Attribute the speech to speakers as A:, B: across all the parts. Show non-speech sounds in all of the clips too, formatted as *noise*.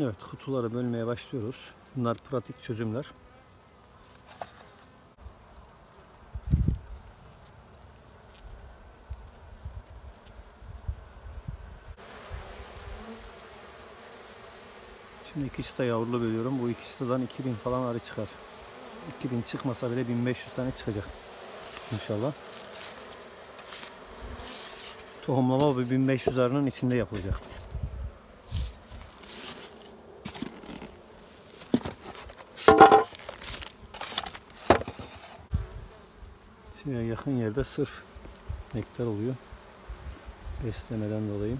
A: Evet kutulara bölmeye başlıyoruz. Bunlar pratik çözümler. Şimdi iki çıta yavrulu bölüyorum. Bu iki çıtadan 2000 falan arı çıkar. 2000 çıkmasa bile 1500 tane çıkacak. İnşallah. Tohumlama bu 1500 arının içinde yapılacak. Şimdi yakın yerde sırf nektar oluyor. Beslemeden dolayı.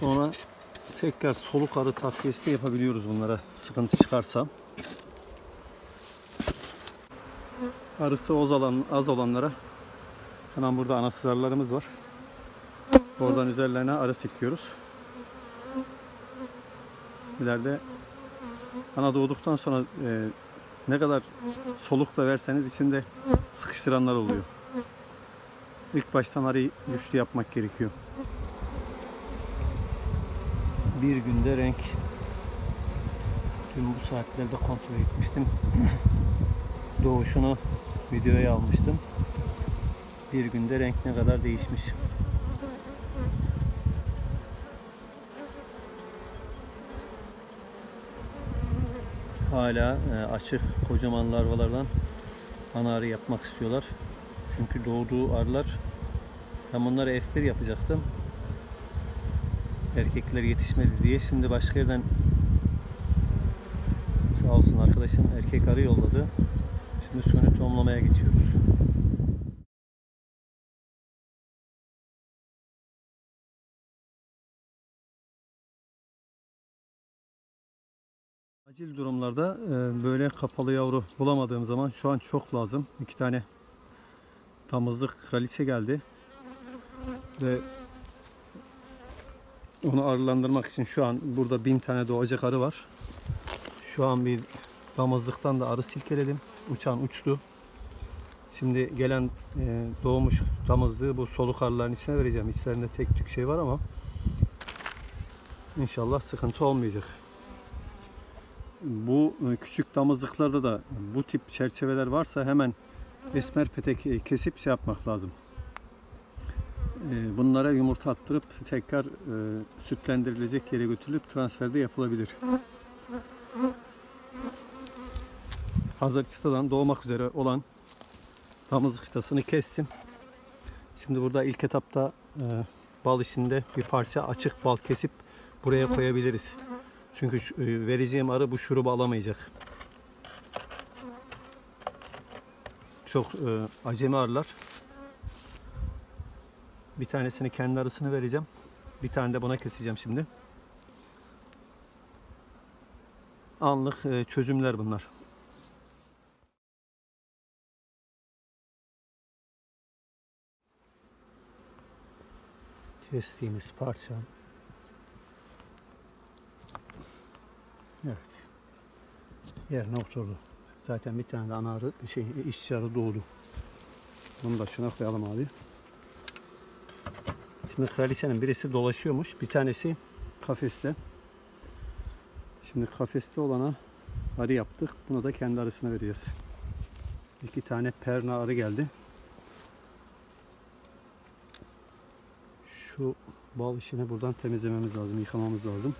A: Sonra tekrar soluk arı takviyesi de yapabiliyoruz bunlara sıkıntı çıkarsa. Arısı az, olan, az olanlara hemen burada anasız arılarımız var. Oradan üzerlerine arı silkiyoruz. İleride ana doğduktan sonra e, ne kadar soluk da verseniz içinde sıkıştıranlar oluyor. İlk baştan arıyı güçlü yapmak gerekiyor. Bir günde renk. Dün bu saatlerde kontrol etmiştim. *clears throat* Doğuşunu videoya almıştım. Bir günde renk ne kadar değişmiş. Hala e, açık kocaman larvalardan ana arı yapmak istiyorlar. Çünkü doğduğu arılar ben bunları F1 yapacaktım erkekler yetişmedi diye. Şimdi başka yerden sağ olsun arkadaşım erkek arı yolladı. Şimdi suni tohumlamaya geçiyoruz. Acil durumlarda e, böyle kapalı yavru bulamadığım zaman şu an çok lazım. İki tane damızlık kraliçe geldi. Ve onu arılandırmak için şu an burada bin tane doğacak arı var. Şu an bir damızlıktan da arı silkeledim. Uçan uçtu. Şimdi gelen e, doğmuş damızlığı bu soluk arıların içine vereceğim. İçlerinde tek tük şey var ama inşallah sıkıntı olmayacak. Bu e, küçük damızlıklarda da bu tip çerçeveler varsa hemen esmer petek e, kesip şey yapmak lazım. E, Bunlara yumurta attırıp tekrar e, sütlendirilecek yere götürülüp transferde yapılabilir. Hazır çıtadan doğmak üzere olan damızlık çıtasını kestim. Şimdi burada ilk etapta e, bal içinde bir parça açık bal kesip buraya koyabiliriz. Çünkü e, vereceğim arı bu şurubu alamayacak. Çok acemi arılar. Bir tanesini kendi arısını vereceğim. Bir tane de buna keseceğim şimdi. Anlık e, çözümler bunlar. Kestiğimiz parça. Evet. Yerine oturdu. Zaten bir tane de ana şey, işçi arı doğdu. Bunu da şuna koyalım abi. Şimdi kraliçenin birisi dolaşıyormuş. Bir tanesi kafeste. Şimdi kafeste olana arı yaptık. Bunu da kendi arısına vereceğiz. İki tane perna arı geldi. Şu bal işini buradan temizlememiz lazım, yıkamamız lazım.